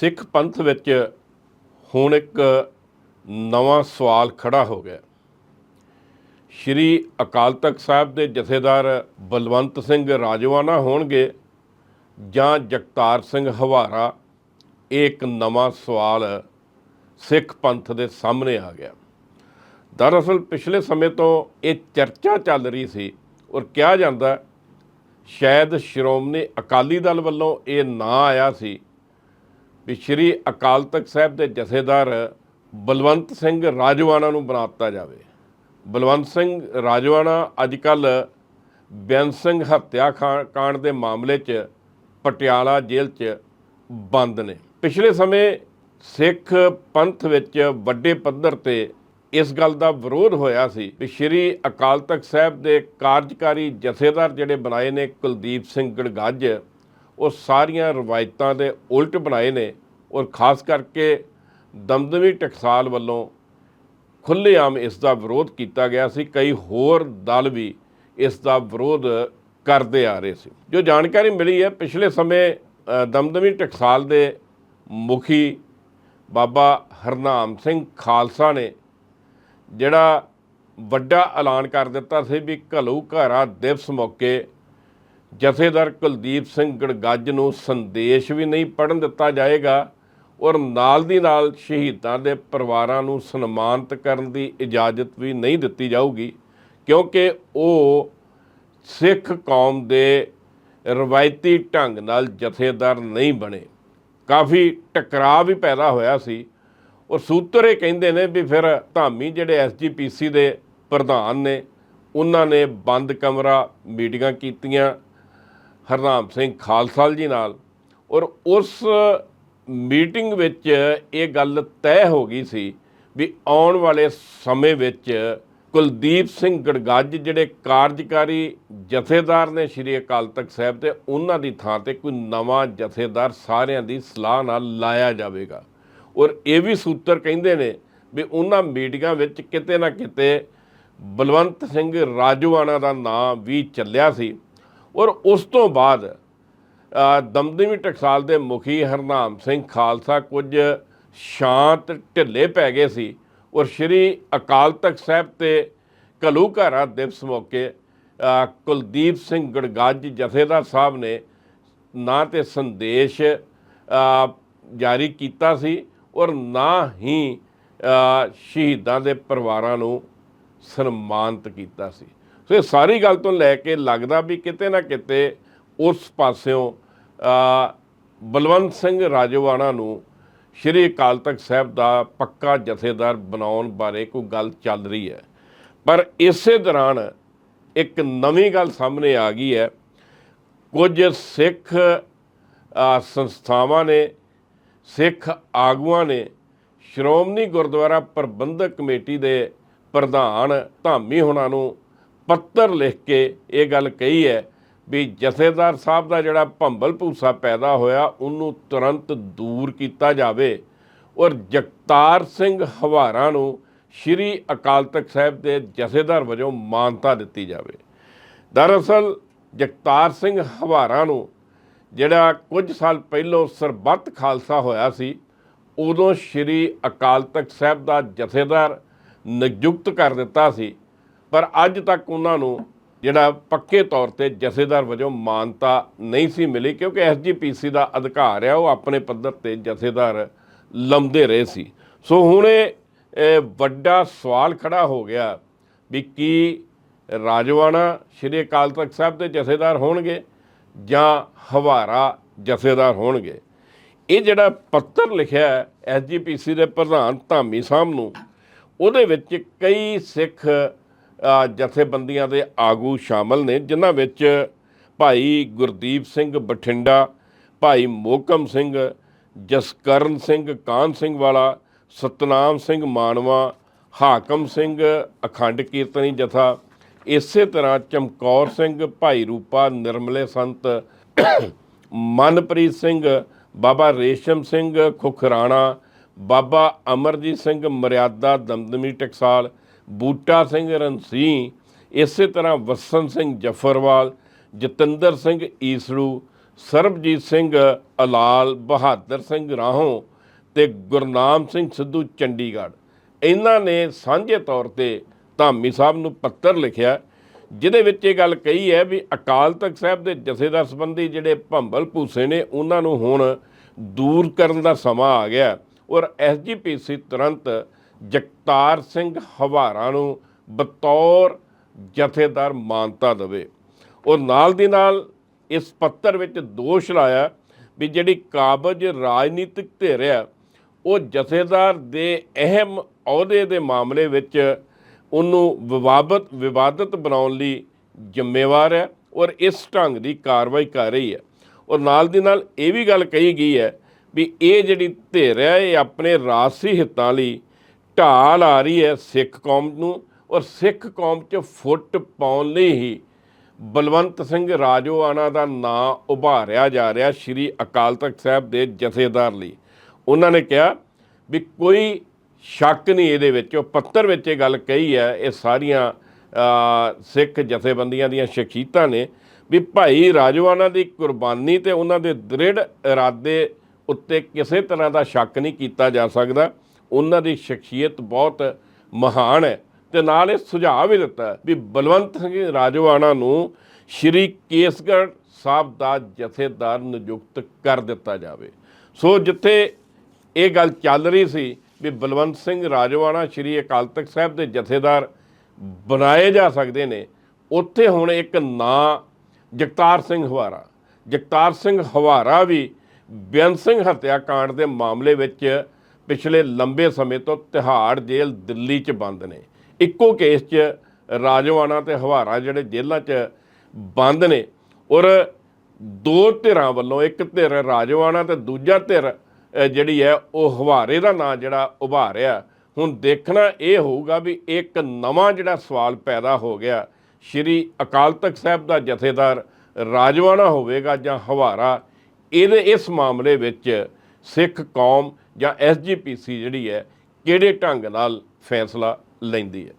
ਸਿੱਖ ਪੰਥ ਵਿੱਚ ਹੁਣ ਇੱਕ ਨਵਾਂ ਸਵਾਲ ਖੜਾ ਹੋ ਗਿਆ। ਸ਼੍ਰੀ ਅਕਾਲ ਤਖਤ ਸਾਹਿਬ ਦੇ ਜਥੇਦਾਰ ਬਲਵੰਤ ਸਿੰਘ ਰਾਜਵਾਨਾ ਹੋਣਗੇ ਜਾਂ ਜਗਤਾਰ ਸਿੰਘ ਹਵਾਰਾ? ਇਹ ਇੱਕ ਨਵਾਂ ਸਵਾਲ ਸਿੱਖ ਪੰਥ ਦੇ ਸਾਹਮਣੇ ਆ ਗਿਆ। ਦਰਅਸਲ ਪਿਛਲੇ ਸਮੇਂ ਤੋਂ ਇਹ ਚਰਚਾ ਚੱਲ ਰਹੀ ਸੀ ਔਰ ਕਿਹਾ ਜਾਂਦਾ ਸ਼ਾਇਦ ਸ਼੍ਰੋਮਣੀ ਅਕਾਲੀ ਦਲ ਵੱਲੋਂ ਇਹ ਨਾਂ ਆਇਆ ਸੀ। ਵੀ ਸ਼੍ਰੀ ਅਕਾਲ ਤਖਤ ਸਾਹਿਬ ਦੇ ਜਥੇਦਾਰ ਬਲਵੰਤ ਸਿੰਘ ਰਾਜਵਾਨਾ ਨੂੰ ਬਣਾ ਦਿੱਤਾ ਜਾਵੇ। ਬਲਵੰਤ ਸਿੰਘ ਰਾਜਵਾਨਾ ਅੱਜ ਕੱਲ ਬੇਅੰਤ ਸਿੰਘ ਹੱਤਿਆ ਖਾ- ਕਾਂਡ ਦੇ ਮਾਮਲੇ 'ਚ ਪਟਿਆਲਾ ਜੇਲ੍ਹ 'ਚ ਬੰਦ ਨੇ। ਪਿਛਲੇ ਸਮੇਂ ਸਿੱਖ ਪੰਥ ਵਿੱਚ ਵੱਡੇ ਪੱਧਰ ਤੇ ਇਸ ਗੱਲ ਦਾ ਵਿਰੋਧ ਹੋਇਆ ਸੀ ਵੀ ਸ਼੍ਰੀ ਅਕਾਲ ਤਖਤ ਸਾਹਿਬ ਦੇ ਕਾਰਜਕਾਰੀ ਜਥੇਦਾਰ ਜਿਹੜੇ ਬਣਾਏ ਨੇ ਕੁਲਦੀਪ ਸਿੰਘ ਗੜਗੱਜ ਉਹ ਸਾਰੀਆਂ ਰਵਾਇਤਾਂ ਦੇ ਉਲਟ ਬਣਾਏ ਨੇ ਔਰ ਖਾਸ ਕਰਕੇ ਦਮਦਮੀ ਟਕਸਾਲ ਵੱਲੋਂ ਖੁੱਲ੍ਹੇਆਮ ਇਸ ਦਾ ਵਿਰੋਧ ਕੀਤਾ ਗਿਆ ਸੀ, ਕਈ ਹੋਰ ਦਲ ਵੀ ਇਸ ਦਾ ਵਿਰੋਧ ਕਰਦੇ ਆ ਰਹੇ ਸੀ। ਜੋ ਜਾਣਕਾਰੀ ਮਿਲੀ ਹੈ, ਪਿਛਲੇ ਸਮੇਂ ਦਮਦਮੀ ਟਕਸਾਲ ਦੇ ਮੁਖੀ ਬਾਬਾ ਹਰਨਾਮ ਸਿੰਘ ਖਾਲਸਾ ਨੇ ਜਿਹੜਾ ਵੱਡਾ ਐਲਾਨ ਕਰ ਦਿੱਤਾ ਸੀ ਵੀ ਘਲੂ ਘਾਰਾ ਦਿਵਸ ਮੌਕੇ ਜਥੇਦਾਰ ਕੁਲਦੀਪ ਸਿੰਘ ਗੜਗੱਜ ਨੂੰ ਸੰਦੇਸ਼ ਵੀ ਨਹੀਂ ਪੜਨ ਦਿੱਤਾ ਜਾਏਗਾ ਔਰ ਨਾਲ ਦੀ ਨਾਲ ਸ਼ਹੀਦਾਂ ਦੇ ਪਰਿਵਾਰਾਂ ਨੂੰ ਸਨਮਾਨਿਤ ਕਰਨ ਦੀ ਇਜਾਜ਼ਤ ਵੀ ਨਹੀਂ ਦਿੱਤੀ ਜਾਊਗੀ, ਕਿਉਂਕਿ ਉਹ ਸਿੱਖ ਕੌਮ ਦੇ ਰਵਾਇਤੀ ਢੰਗ ਨਾਲ ਜਥੇਦਾਰ ਨਹੀਂ ਬਣੇ। ਕਾਫੀ ਟਕਰਾਅ ਵੀ ਪੈਦਾ ਹੋਇਆ ਸੀ ਔਰ ਸੂਤਰ ਇਹ ਕਹਿੰਦੇ ਨੇ ਵੀ ਫਿਰ ਧਾਮੀ ਜਿਹੜੇ ਐਸਜੀਪੀਸੀ ਦੇ ਪ੍ਰਧਾਨ ਨੇ, ਉਹਨਾਂ ਨੇ ਬੰਦ ਕਮਰਾ ਮੀਟਿੰਗਾਂ ਕੀਤੀਆਂ ਹਰਨਾਮ ਸਿੰਘ ਖਾਲਸਾ ਜੀ ਨਾਲ ਔਰ ਉਸ ਮੀਟਿੰਗ ਵਿੱਚ ਇਹ ਗੱਲ ਤੈਅ ਹੋ ਗਈ ਸੀ ਵੀ ਆਉਣ ਵਾਲੇ ਸਮੇਂ ਵਿੱਚ ਕੁਲਦੀਪ ਸਿੰਘ ਗੜਗੱਜ ਜਿਹੜੇ ਕਾਰਜਕਾਰੀ ਜਥੇਦਾਰ ਨੇ ਸ਼੍ਰੀ ਅਕਾਲ ਤਖਤ ਸਾਹਿਬ ਤੇ ਉਹਨਾਂ ਦੀ ਥਾਂ ਤੇ ਕੋਈ ਨਵਾਂ ਜਥੇਦਾਰ ਸਾਰਿਆਂ ਦੀ ਸਲਾਹ ਨਾਲ ਲਾਇਆ ਜਾਵੇਗਾ। ਔਰ ਇਹ ਵੀ ਸੂਤਰ ਕਹਿੰਦੇ ਨੇ ਵੀ ਉਹਨਾਂ ਮੀਟਿੰਗਾਂ ਵਿੱਚ ਕਿਤੇ ਨਾ ਕਿਤੇ ਬਲਵੰਤ ਸਿੰਘ ਰਾਜੂਆਣਾ ਦਾ ਨਾਮ ਵੀ ਚੱਲਿਆ ਸੀ। ਔਰ ਉਸ ਤੋਂ ਬਾਅਦ ਦਮਦਮੀ ਟਕਸਾਲ ਦੇ ਮੁਖੀ ਹਰਨਾਮ ਸਿੰਘ ਖਾਲਸਾ ਕੁਝ ਸ਼ਾਂਤ ਢਿੱਲੇ ਪੈ ਗਏ ਸੀ ਔਰ ਸ਼੍ਰੀ ਅਕਾਲ ਤਖਤ ਸਾਹਿਬ ਤੇ ਘਲੂਘਾਰਾ ਦਿਵਸ ਮੌਕੇ ਕੁਲਦੀਪ ਸਿੰਘ ਗੜਗਾਜ ਜਥੇਦਾਰ ਸਾਹਿਬ ਨੇ ਨਾ ਤੇ ਸੰਦੇਸ਼ ਜਾਰੀ ਕੀਤਾ ਸੀ ਔਰ ਨਾ ਹੀ ਸ਼ਹੀਦਾਂ ਦੇ ਪਰਿਵਾਰਾਂ ਨੂੰ ਸਨਮਾਨਿਤ ਕੀਤਾ ਸੀ। ਸੋ ਇਹ ਸਾਰੀ ਗੱਲ ਤੋਂ ਲੈ ਕੇ ਲੱਗਦਾ ਵੀ ਕਿਤੇ ਨਾ ਕਿਤੇ ਉਸ ਪਾਸਿਓਂ ਬਲਵੰਤ ਸਿੰਘ ਰਾਜਵਾਨਾ ਨੂੰ ਸ਼੍ਰੀ ਅਕਾਲ ਤਖਤ ਸਾਹਿਬ ਦਾ ਪੱਕਾ ਜਥੇਦਾਰ ਬਣਾਉਣ ਬਾਰੇ ਕੋਈ ਗੱਲ ਚੱਲ ਰਹੀ ਹੈ। ਪਰ ਇਸੇ ਦੌਰਾਨ ਇੱਕ ਨਵੀਂ ਗੱਲ ਸਾਹਮਣੇ ਆ ਗਈ ਹੈ। ਕੁਝ ਸਿੱਖ ਸੰਸਥਾਵਾਂ ਨੇ, ਸਿੱਖ ਆਗੂਆਂ ਨੇ ਸ਼੍ਰੋਮਣੀ ਗੁਰਦੁਆਰਾ ਪ੍ਰਬੰਧਕ ਕਮੇਟੀ ਦੇ ਪ੍ਰਧਾਨ ਧਾਮੀ ਹੁਣਾਂ ਨੂੰ ਪੱਤਰ ਲਿਖ ਕੇ ਇਹ ਗੱਲ ਕਹੀ ਹੈ ਵੀ ਜਥੇਦਾਰ ਸਾਹਿਬ ਦਾ ਜਿਹੜਾ ਭੰਬਲ ਭੂਸਾ ਪੈਦਾ ਹੋਇਆ, ਉਹਨੂੰ ਤੁਰੰਤ ਦੂਰ ਕੀਤਾ ਜਾਵੇ। ਔਰ ਜਗਤਾਰ ਸਿੰਘ ਹਵਾਰਾ ਨੂੰ ਸ਼੍ਰੀ ਅਕਾਲ ਤਖਤ ਸਾਹਿਬ ਦੇ ਜਥੇਦਾਰ ਵਜੋਂ ਮਾਨਤਾ ਦਿੱਤੀ ਜਾਵੇ। ਦਰਅਸਲ ਜਗਤਾਰ ਸਿੰਘ ਹਵਾਰਾ ਨੂੰ ਜਿਹੜਾ ਕੁਝ ਸਾਲ ਪਹਿਲਾਂ ਸਰਬੱਤ ਖਾਲਸਾ ਹੋਇਆ ਸੀ, ਉਦੋਂ ਸ਼੍ਰੀ ਅਕਾਲ ਤਖਤ ਸਾਹਿਬ ਦਾ ਜਥੇਦਾਰ ਨਿਯੁਕਤ ਕਰ ਦਿੱਤਾ ਸੀ। ਪਰ ਅੱਜ ਤੱਕ ਉਹਨਾਂ ਨੂੰ ਜਿਹੜਾ ਪੱਕੇ ਤੌਰ ਤੇ ਜਥੇਦਾਰ ਵਜੋਂ ਮਾਨਤਾ ਨਹੀਂ ਸੀ ਮਿਲੀ, ਕਿਉਂਕਿ ਐਸਜੀਪੀਸੀ ਦਾ ਅਧਿਕਾਰ ਹੈ ਉਹ ਆਪਣੇ ਪੱਧਰ ਤੇ ਜਥੇਦਾਰ ਲੰਮਦੇ ਰਹੇ ਸੀ। ਸੋ ਹੁਣ ਇਹ ਵੱਡਾ ਸਵਾਲ ਖੜਾ ਹੋ ਗਿਆ ਵੀ ਕੀ ਰਾਜਵਾਨਾ ਸ਼੍ਰੀ ਅਕਾਲ ਤਖਤ ਸਾਹਿਬ ਦੇ ਜਥੇਦਾਰ ਹੋਣਗੇ ਜਾਂ ਹਵਾਰਾ ਜਥੇਦਾਰ ਹੋਣਗੇ? ਇਹ ਜਿਹੜਾ ਪੱਤਰ ਲਿਖਿਆ ਹੈ ਐਸਜੀਪੀਸੀ ਦੇ ਪ੍ਰਧਾਨ ਧਾਮੀ ਸਾਹਿਬ ਨੂੰ, ਉਹਦੇ ਵਿੱਚ ਕਈ ਸਿੱਖ ਜਥੇਬੰਦੀਆਂ ਦੇ ਆਗੂ ਸ਼ਾਮਲ ਨੇ, ਜਿਨ੍ਹਾਂ ਵਿੱਚ ਭਾਈ ਗੁਰਦੀਪ ਸਿੰਘ ਬਠਿੰਡਾ, ਭਾਈ ਮੋਕਮ ਸਿੰਘ, ਜਸਕਰਨ ਸਿੰਘ, ਕਾਨ ਸਿੰਘ ਵਾਲਾ, ਸਤਨਾਮ ਸਿੰਘ ਮਾਨਵਾ, ਹਾਕਮ ਸਿੰਘ, ਅਖੰਡ ਕੀਰਤਨੀ ਜਥਾ, ਇਸੇ ਤਰ੍ਹਾਂ ਚਮਕੌਰ ਸਿੰਘ, ਭਾਈ ਰੂਪਾ ਨਿਰਮਲੇ ਸੰਤ, ਮਨਪ੍ਰੀਤ ਸਿੰਘ, ਬਾਬਾ ਰੇਸ਼ਮ ਸਿੰਘ ਖੁਖਰਾਣਾ, ਬਾਬਾ ਅਮਰਜੀਤ ਸਿੰਘ ਮਰਿਆਦਾ ਦਮਦਮੀ ਟਕਸਾਲ ਬੂਟਾ ਸਿੰਘ ਰਣਸੀ ਇਸੇ ਤਰ੍ਹਾਂ ਵਸਨ ਸਿੰਘ ਜਫਰਵਾਲ, ਜਤਿੰਦਰ ਸਿੰਘ ਈਸੜੂ, ਸਰਬਜੀਤ ਸਿੰਘ ਅਲਾਲ, ਬਹਾਦਰ ਸਿੰਘ ਰਾਹੋਂ ਤੇ ਗੁਰਨਾਮ ਸਿੰਘ ਸਿੱਧੂ ਚੰਡੀਗੜ੍ਹ। ਇਹਨਾਂ ਨੇ ਸਾਂਝੇ ਤੌਰ ਤੇ ਧਾਮੀ ਸਾਹਿਬ ਨੂੰ ਪੱਤਰ ਲਿਖਿਆ, ਜਿਹਦੇ ਵਿੱਚ ਇਹ ਗੱਲ ਕਹੀ ਹੈ ਵੀ ਅਕਾਲ ਤਖਤ ਸਾਹਿਬ ਦੇ ਜਥੇਦਾਰ ਸੰਬੰਧੀ ਜਿਹੜੇ ਭੰਬਲ ਭੂਸੇ ਨੇ, ਉਹਨਾਂ ਨੂੰ ਹੁਣ ਦੂਰ ਕਰਨ ਦਾ ਸਮਾਂ ਆ ਗਿਆ ਔਰ ਐਸਜੀਪੀਸੀ ਤੁਰੰਤ ਜਗਤਾਰ ਸਿੰਘ ਹਵਾਰਾ ਨੂੰ ਬਤੌਰ ਜਥੇਦਾਰ ਮਾਨਤਾ ਦੇਵੇ। ਔਰ ਨਾਲ ਦੀ ਨਾਲ ਇਸ ਪੱਤਰ ਵਿੱਚ ਦੋਸ਼ ਲਾਇਆ ਵੀ ਜਿਹੜੀ ਕਾਬਜ ਰਾਜਨੀਤਿਕ ਧਿਰ ਆ, ਉਹ ਜਥੇਦਾਰ ਦੇ ਅਹਿਮ ਅਹੁਦੇ ਦੇ ਮਾਮਲੇ ਵਿੱਚ ਉਹਨੂੰ ਵਿਵਾਦਤ ਵਿਵਾਦਤ ਬਣਾਉਣ ਲਈ ਜ਼ਿੰਮੇਵਾਰ ਹੈ ਔਰ ਇਸ ਢੰਗ ਦੀ ਕਾਰਵਾਈ ਕਰ ਰਹੀ ਹੈ। ਔਰ ਨਾਲ ਦੀ ਨਾਲ ਇਹ ਵੀ ਗੱਲ ਕਹੀ ਗਈ ਹੈ ਵੀ ਇਹ ਜਿਹੜੀ ਧਿਰ ਹੈ, ਇਹ ਆਪਣੇ ਰਾਜਸੀ ਹਿੱਤਾਂ ਲਈ ਢਾਲ ਆ ਰਹੀ ਹੈ ਸਿੱਖ ਕੌਮ ਨੂੰ ਔਰ ਸਿੱਖ ਕੌਮ 'ਚ ਫੁੱਟ ਪਾਉਣ ਲਈ ਹੀ ਬਲਵੰਤ ਸਿੰਘ ਰਾਜੋਆਣਾ ਦਾ ਨਾਂ ਉਭਾਰਿਆ ਜਾ ਰਿਹਾ ਸ਼੍ਰੀ ਅਕਾਲ ਤਖਤ ਸਾਹਿਬ ਦੇ ਜਥੇਦਾਰ ਲਈ। ਉਹਨਾਂ ਨੇ ਕਿਹਾ ਵੀ ਕੋਈ ਸ਼ੱਕ ਨਹੀਂ ਇਹਦੇ ਵਿੱਚ, ਉਹ ਪੱਤਰ ਵਿੱਚ ਇਹ ਗੱਲ ਕਹੀ ਹੈ, ਇਹ ਸਾਰੀਆਂ ਸਿੱਖ ਜਥੇਬੰਦੀਆਂ ਦੀਆਂ ਸ਼ਖਸੀਅਤਾਂ ਨੇ ਵੀ ਭਾਈ ਰਾਜੋਆਣਾ ਦੀ ਕੁਰਬਾਨੀ ਤੇ ਉਹਨਾਂ ਦੇ ਦ੍ਰਿੜ ਇਰਾਦੇ ਉੱਤੇ ਕਿਸੇ ਤਰ੍ਹਾਂ ਦਾ ਸ਼ੱਕ ਨਹੀਂ ਕੀਤਾ ਜਾ ਸਕਦਾ। ਉਹਨਾਂ ਦੀ ਸ਼ਖਸੀਅਤ ਬਹੁਤ ਮਹਾਨ ਹੈ। ਤੇ ਨਾਲ ਇਹ ਸੁਝਾਅ ਵੀ ਦਿੱਤਾ ਵੀ ਬਲਵੰਤ ਸਿੰਘ ਰਾਜੋਆਣਾ ਨੂੰ ਸ਼੍ਰੀ ਕੇਸਗੜ੍ਹ ਸਾਹਿਬ ਦਾ ਜਥੇਦਾਰ ਨਿਯੁਕਤ ਕਰ ਦਿੱਤਾ ਜਾਵੇ। ਸੋ ਜਿੱਥੇ ਇਹ ਗੱਲ ਚੱਲ ਰਹੀ ਸੀ ਵੀ ਬਲਵੰਤ ਸਿੰਘ ਰਾਜੋਆਣਾ ਸ਼੍ਰੀ ਅਕਾਲ ਤਖਤ ਸਾਹਿਬ ਦੇ ਜਥੇਦਾਰ ਬਣਾਏ ਜਾ ਸਕਦੇ ਨੇ, ਉੱਥੇ ਹੁਣ ਇੱਕ ਨਾਂ ਜਗਤਾਰ ਸਿੰਘ ਹਵਾਰਾ। ਜਗਤਾਰ ਸਿੰਘ ਹਵਾਰਾ ਵੀ ਬੇਅੰਤ ਸਿੰਘ ਹੱਤਿਆ ਕਾਂਡ ਦੇ ਮਾਮਲੇ ਵਿੱਚ ਪਿਛਲੇ ਲੰਬੇ ਸਮੇਂ ਤੋਂ ਤਿਹਾੜ ਜੇਲ੍ਹ ਦਿੱਲੀ 'ਚ ਬੰਦ ਨੇ। ਇੱਕੋ ਕੇਸ 'ਚ ਰਾਜਵਾਨਾ ਤੇ ਹਵਾਰਾ ਜਿਹੜੇ ਜੇਲ੍ਹਾਂ 'ਚ ਬੰਦ ਨੇ ਔਰ ਦੋ ਧਿਰਾਂ ਵੱਲੋਂ, ਇੱਕ ਧਿਰ ਰਾਜਵਾਨਾ ਤੇ ਦੂਜਾ ਧਿਰ ਜਿਹੜੀ ਹੈ, ਉਹ ਹਵਾਰੇ ਦਾ ਨਾਂ ਜਿਹੜਾ ਉਭਾਰਿਆ ਹੁਣ ਦੇਖਣਾ ਇਹ ਹੋਊਗਾ ਵੀ ਇੱਕ ਨਵਾਂ ਜਿਹੜਾ ਸਵਾਲ ਪੈਦਾ ਹੋ ਗਿਆ, ਸ਼੍ਰੀ ਅਕਾਲ ਤਖਤ ਸਾਹਿਬ ਦਾ ਜਥੇਦਾਰ ਰਾਜਵਾਨਾ ਹੋਵੇਗਾ ਜਾਂ ਹਵਾਰਾ, ਇਹਦੇ ਇਸ ਮਾਮਲੇ ਵਿੱਚ ਸਿੱਖ ਕੌਮ ਜਾਂ ਐਸਜੀਪੀਸੀ ਜਿਹੜੀ ਹੈ ਕਿਹੜੇ ਢੰਗ ਨਾਲ ਫੈਸਲਾ ਲੈਂਦੀ ਹੈ?